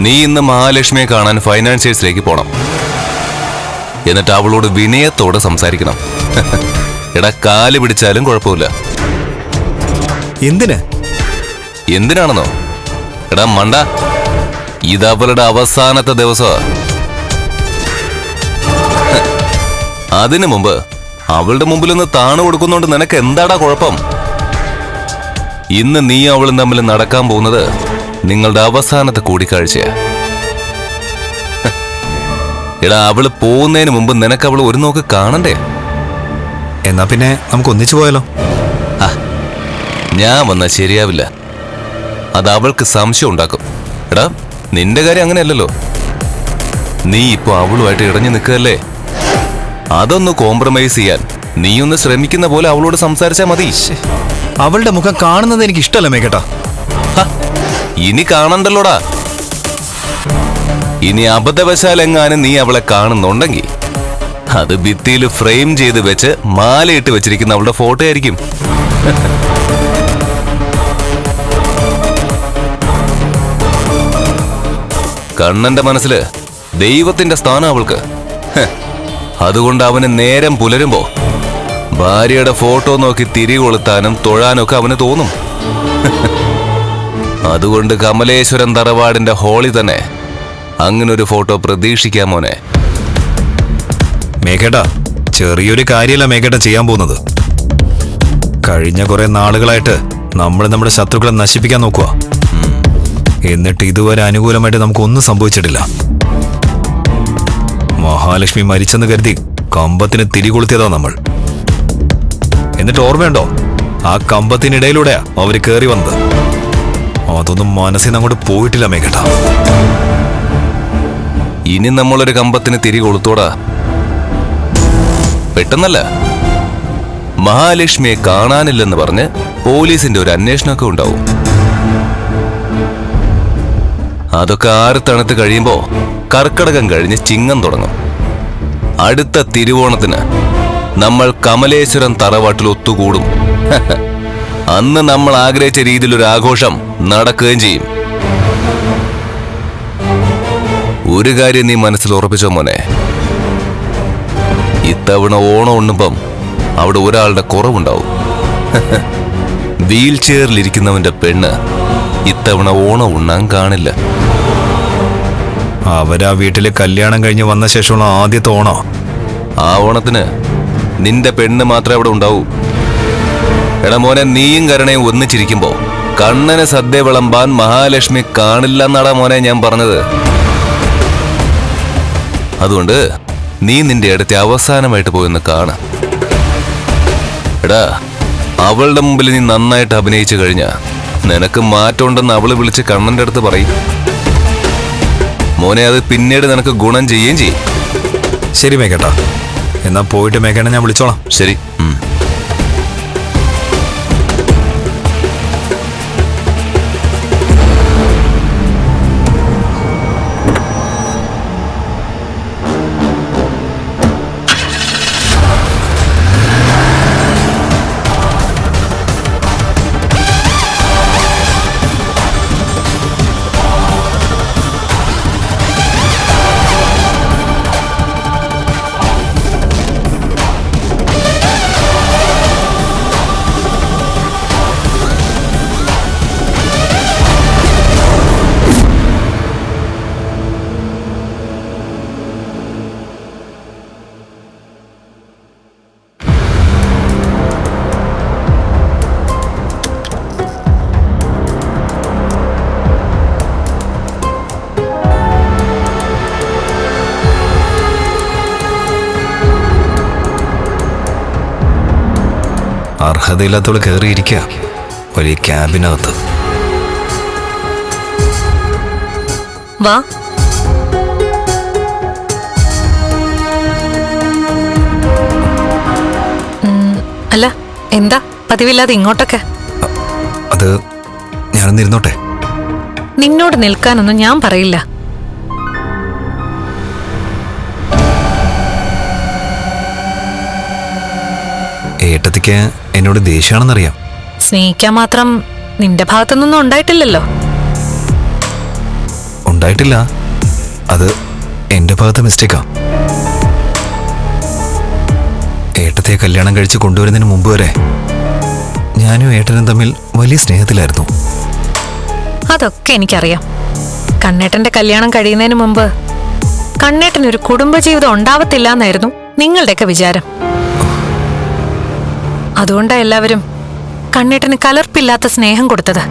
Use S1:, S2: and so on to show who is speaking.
S1: നീ ഇന്ന് മഹാലക്ഷ്മിയെ കാണാൻ ഫൈനാൻസിയേഴ്സിലേക്ക് പോണം. എന്നിട്ട് അവളോട് വിനയത്തോടെ സംസാരിക്കണം. എടാ കാൽ പിടിച്ചാലും കുഴപ്പമില്ല.
S2: എന്തിന്?
S1: എന്തിനാണെന്നോ? എടാ മണ്ട. ഇത് അവളുടെ അവസാനത്തെ ദിവസമാ. അതിനു മുമ്പ് അവളുടെ മുമ്പിൽ നിന്ന് താണു കൊടുക്കുന്നോണ്ട് നിനക്ക് എന്താടാ കുഴപ്പം? ഇന്ന് നീ അവളും തമ്മിൽ നടക്കാൻ പോകുന്നത് നിങ്ങളുടെ അവസാനത്തെ കൂടിക്കാഴ്ചയാ എടാ അവൾ പോകുന്നതിന് മുമ്പ് നിനക്ക് അവൾ ഒരു നോക്ക് കാണണ്ടേ?
S2: എന്നാ പിന്നെ നമുക്ക് ഒന്നിച്ചു പോയാലോ?
S1: ഞാൻ വന്നാൽ ശരിയാവില്ല. അത് അവൾക്ക് സംശയം ഉണ്ടാക്കും. എടാ നിന്റെ കാര്യം അങ്ങനെയല്ലല്ലോ. നീ ഇപ്പൊ അവളുമായിട്ട് ഇടഞ്ഞു നിൽക്കുകയല്ലേ? അതൊന്ന് കോംപ്രമൈസ് ചെയ്യാൻ. നീ ഒന്ന് ശ്രമിക്കുന്ന പോലെ അവളോട് സംസാരിച്ചാൽ മതി.
S2: അവളുടെ മുഖം കാണുന്നത് എനിക്ക് ഇഷ്ടമല്ല മേക്കട്ടാ
S1: ഇനി കാണണ്ടല്ലോടാ. ഇനി അബദ്ധവശാൽ എങ്ങാനും നീ അവളെ കാണുന്നുണ്ടെങ്കിൽ അത് ഭിത്തിയിൽ ഫ്രെയിം ചെയ്ത് വെച്ച് മാലയിട്ട് വെച്ചിരിക്കുന്ന അവളുടെ ഫോട്ടോ ആയിരിക്കും. കണ്ണന്റെ മനസ്സിൽ ദൈവത്തിന്റെ സ്ഥാനം അവൾക്ക്. അതുകൊണ്ട് അവന് നേരം പുലരുമ്പോ ഭാര്യയുടെ ഫോട്ടോ നോക്കി തിരികൊളുത്താനും തൊഴാനൊക്കെ അവന് തോന്നും. അതുകൊണ്ട് കമലേശ്വരം തറവാടിന്റെ ഹോളി തന്നെ അങ്ങനൊരു ഫോട്ടോ പ്രതീക്ഷിക്കാം മോനെ.
S2: മേഘേട്ടാ ചെറിയൊരു കാര്യമല്ല മേഘേട്ട ചെയ്യാൻ പോകുന്നത്. കഴിഞ്ഞ കുറെ നാളുകളായിട്ട് നമ്മൾ നമ്മുടെ ശത്രുക്കളെ നശിപ്പിക്കാൻ നോക്കുക എന്നിട്ട് ഇതുവരെ അനുകൂലമായിട്ട് നമുക്കൊന്നും സംഭവിച്ചിട്ടില്ല. മഹാലക്ഷ്മി മരിച്ചെന്ന് കരുതി കമ്പത്തിന് തിരികൊളുത്തിയതാ നമ്മൾ. എന്നിട്ട് ഓർമ്മയുണ്ടോ? ആ കമ്പത്തിനിടയിലൂടെയാ അവർ കയറി വന്നത്. അതൊന്നും മനസ്സിൽ നിന്ന് അങ്ങോട്ട് പോയിട്ടില്ല മേഘട്ട.
S1: ഇനി നമ്മളൊരു കമ്പത്തിന് തിരി കൊളുത്തോടാ. പെട്ടെന്നല്ല. മഹാലക്ഷ്മിയെ കാണാനില്ലെന്ന് പറഞ്ഞ് പോലീസിന്റെ ഒരു അന്വേഷണമൊക്കെ ഉണ്ടാവും. അതൊക്കെ ആറ് തണുത്ത് കഴിയുമ്പോ കർക്കടകം കഴിഞ്ഞ് ചിങ്ങം തുടങ്ങും. അടുത്ത തിരുവോണത്തിന് നമ്മൾ കമലേശ്വരം തറവാട്ടിൽ ഒത്തുകൂടും. അന്ന് നമ്മൾ ആഗ്രഹിച്ച രീതിയിൽ ഒരു ആഘോഷം നടക്കുകയും ചെയ്യും. ഒരു കാര്യം നീ മനസ്സിൽ ഉറപ്പിച്ചോ മോനെ? ഇത്തവണ ഓണം ഉണ്ണുമ്പം അവിടെ ഒരാളുടെ കുറവുണ്ടാവും. വീൽ ചെയറിലിരിക്കുന്നവന്റെ പെണ്ണ് ഇത്തവണ ഓണം ഉണ്ണാൻ കാണില്ല.
S2: അവരാ വീട്ടിൽ കല്യാണം കഴിഞ്ഞ് വന്ന ശേഷമുള്ള ആദ്യത്തെ ഓണോ?
S1: ആ ഓണത്തിന് നിന്റെ പെണ്ണ് മാത്രമേ അവിടെ ഉണ്ടാവൂ. എടാ മോനെ നീയും കരുണയും ഒന്നിച്ചിരിക്കുമ്പോ കണ്ണന് സദ്യ വിളമ്പാൻ മഹാലക്ഷ്മി കാണില്ല എന്നാടാ മോനെ ഞാൻ പറഞ്ഞത്. അതുകൊണ്ട് നീ നിന്റെ അടുത്ത് അവസാനമായിട്ട് പോയെന്ന് കാണ. എടാ അവളുടെ മുമ്പിൽ നീ നന്നായിട്ട് അഭിനയിച്ചു കഴിഞ്ഞ നിനക്ക് മാറ്റമുണ്ടെന്ന് അവൾ വിളിച്ച് കണ്ണന്റെ അടുത്ത് പറയും. മോനെ അത് പിന്നീട് നിനക്ക് ഗുണം ചെയ്യുകയും ചെയ്യും.
S2: ശരി മേക്കേട്ടാ എന്നാ പോയിട്ട് മേക്കേണ്ട ഞാൻ വിളിച്ചോളാം.
S1: ശരി
S2: അർഹതയില്ലാത്തവൾ കയറിയിരിക്കുക വലിയ ക്യാബിനകത്ത്
S3: വാ. അല്ല എന്താ? പതിവില്ലാതെ ഇങ്ങോട്ടൊക്കെ.
S2: അത് ഞാനൊന്നിരുന്നോട്ടെ?
S3: നിന്നോട് നിൽക്കാനൊന്നും ഞാൻ പറയില്ല.
S2: ഏട്ടത്തിക്ക് എന്നോട് ദേഷ്യമാണെന്നറിയാം
S3: സ്നേഹിക്കാൻ മാത്രം നിന്റെ ഭാഗത്തുനിന്നൊന്നും ഉണ്ടായിട്ടില്ലല്ലോ.
S2: ഉണ്ടായിട്ടില്ല. അത് എന്റെ ഭാഗത്തെ മിസ്റ്റേക്കാ ഏട്ടത്തെ കല്യാണം കഴിച്ച് കൊണ്ടുവരുന്നതിന് മുമ്പ് വരെ ഞാനും ഏട്ടനും തമ്മിൽ വലിയ സ്നേഹത്തിലായിരുന്നു.
S3: അതൊക്കെ എനിക്കറിയാം. കണ്ണേട്ടന്റെ കല്യാണം കഴിയുന്നതിന് മുമ്പ് കണ്ണേട്ടന് ഒരു കുടുംബജീവിതം ഉണ്ടാവത്തില്ല എന്നായിരുന്നു നിങ്ങളുടെയൊക്കെ വിചാരം. അതുകൊണ്ടാ എല്ലാവരും കണ്ണേട്ടന് കലർപ്പില്ലാത്ത സ്നേഹം കൊടുത്തത്.